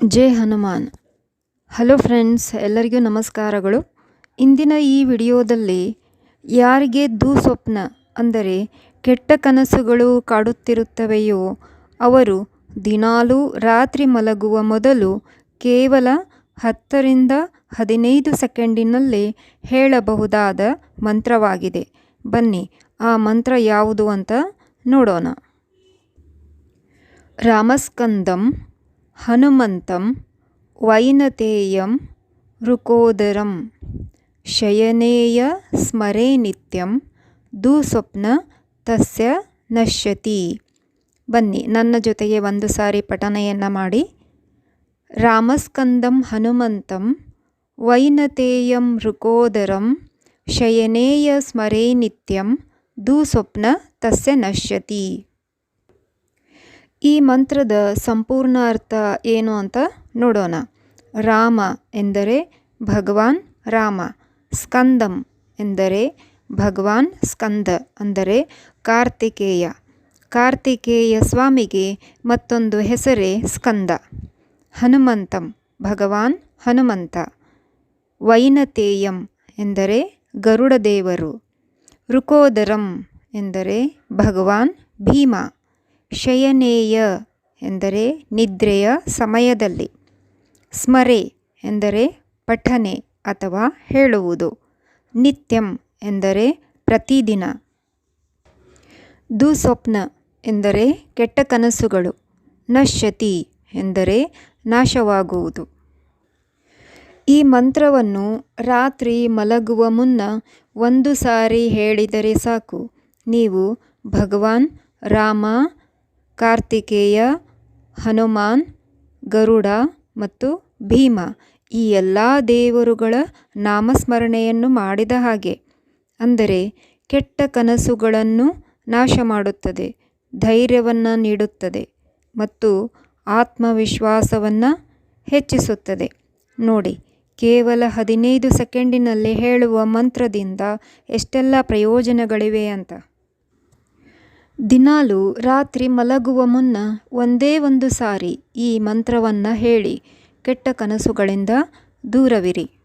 ಜೈ Hanuman. Hello friends, ಎಲ್ಲರಿಗೂ ನಮಸ್ಕಾರಗಳು. ಇಂದಿನ ಈ ವಿಡಿಯೋದಲ್ಲಿ ಯಾರಿಗೆ ದುಸ್ವಪ್ನ ಅಂದರೆ ಕೆಟ್ಟ ಕನಸುಗಳು ಕಾಡುತ್ತಿರುತ್ತವೆಯೋ ಅವರು ದಿನಾಲೂ ರಾತ್ರಿ ಮಲಗುವ ಮೊದಲು ಕೇವಲ ಹತ್ತರಿಂದ ಹದಿನೈದು ಸೆಕೆಂಡಿನಲ್ಲಿ ಹೇಳಬಹುದಾದ ಮಂತ್ರವಾಗಿದೆ. ಬನ್ನಿ, ಆ ಮಂತ್ರ ಯಾವುದು ಅಂತ ನೋಡೋಣ. ರಾಮಸ್ಕಂದಂ ಹನುಮಂತಂ ವೈನತೇಯಂ ವೃಕೋದರಂ ಶಯನೇಯ ಸ್ಮರೇ ನಿತ್ಯಂ ದುಸ್ವಪ್ನ ತಸ್ಯ ನಶ್ಯತಿ. ಬನ್ನಿ, ನನ್ನ ಜೊತೆಗೆ ಒಂದು ಸಾರಿ ಪಠನೆಯನ್ನು ಮಾಡಿ. ರಾಮಸ್ಕಂದಂ ಹನುಮಂತಂ ವೈನತೇಯಂ ಋಕೋದರಂ ಶಯನೇಯ ಸ್ಮರೇ ನಿತ್ಯಂ ದುಸ್ವಪ್ನ ತಸ್ಯ ನಶ್ಯತಿ. ಈ ಮಂತ್ರದ ಸಂಪೂರ್ಣ ಅರ್ಥ ಏನು ಅಂತ ನೋಡೋಣ. ರಾಮ ಎಂದರೆ ಭಗವಾನ್ ರಾಮ, ಸ್ಕಂದಂ ಎಂದರೆ ಭಗವಾನ್ ಸ್ಕಂದ ಅಂದರೆ ಕಾರ್ತಿಕೇಯ. ಕಾರ್ತಿಕೇಯ ಸ್ವಾಮಿಗೆ ಮತ್ತೊಂದು ಹೆಸರೇ ಸ್ಕಂದ. ಹನುಮಂತಂ, ಭಗವಾನ್ ಹನುಮಂತ. ವೈನತೇಯಂ ಎಂದರೆ ಗರುಡದೇವರು. ರುಕೋದರಂ ಎಂದರೆ ಭಗವಾನ್ ಭೀಮ. ಶಯನೇಯ ಎಂದರೆ ನಿದ್ರೆಯ ಸಮಯದಲ್ಲಿ, ಸ್ಮರೆ ಎಂದರೆ ಪಠನೆ ಅಥವಾ ಹೇಳುವುದು, ನಿತ್ಯಂ ಎಂದರೆ ಪ್ರತಿದಿನ. ದುಸ್ವಪ್ನ ಎಂದರೆ ಕೆಟ್ಟ ಕನಸುಗಳು, ನಶ್ಯತಿ ಎಂದರೆ ನಾಶವಾಗುವುದು. ಈ ಮಂತ್ರವನ್ನು ರಾತ್ರಿ ಮಲಗುವ ಮುನ್ನ ಒಂದು ಸಾರಿ ಹೇಳಿದರೆ ಸಾಕು, ನೀವು ಭಗವಾನ್ ರಾಮ ಕಾರ್ತಿಕೇಯ, ಹನುಮಾನ್, ಗರುಡ ಮತ್ತು ಭೀಮ ಈ ಎಲ್ಲ ದೇವರುಗಳ ನಾಮಸ್ಮರಣೆಯನ್ನು ಮಾಡಿದ ಹಾಗೆ. ಅಂದರೆ ಕೆಟ್ಟ ಕನಸುಗಳನ್ನು ನಾಶ ಮಾಡುತ್ತದೆ ಧೈರ್ಯವನ್ನು ನೀಡುತ್ತದೆ ಮತ್ತು ಆತ್ಮವಿಶ್ವಾಸವನ್ನು ಹೆಚ್ಚಿಸುತ್ತದೆ. ನೋಡಿ, ಕೇವಲ ಹದಿನೈದು ಸೆಕೆಂಡಿನಲ್ಲಿ ಹೇಳುವ ಮಂತ್ರದಿಂದ ಎಷ್ಟೆಲ್ಲ ಪ್ರಯೋಜನಗಳಿವೆ ಅಂತ. ದಿನಾಲು ರಾತ್ರಿ ಮಲಗುವ ಮುನ್ನ ಒಂದೇ ಒಂದು ಸಾರಿ ಈ ಮಂತ್ರವನ್ನು ಹೇಳಿ ಕೆಟ್ಟ ಕನಸುಗಳಿಂದ ದೂರವಿರಿ.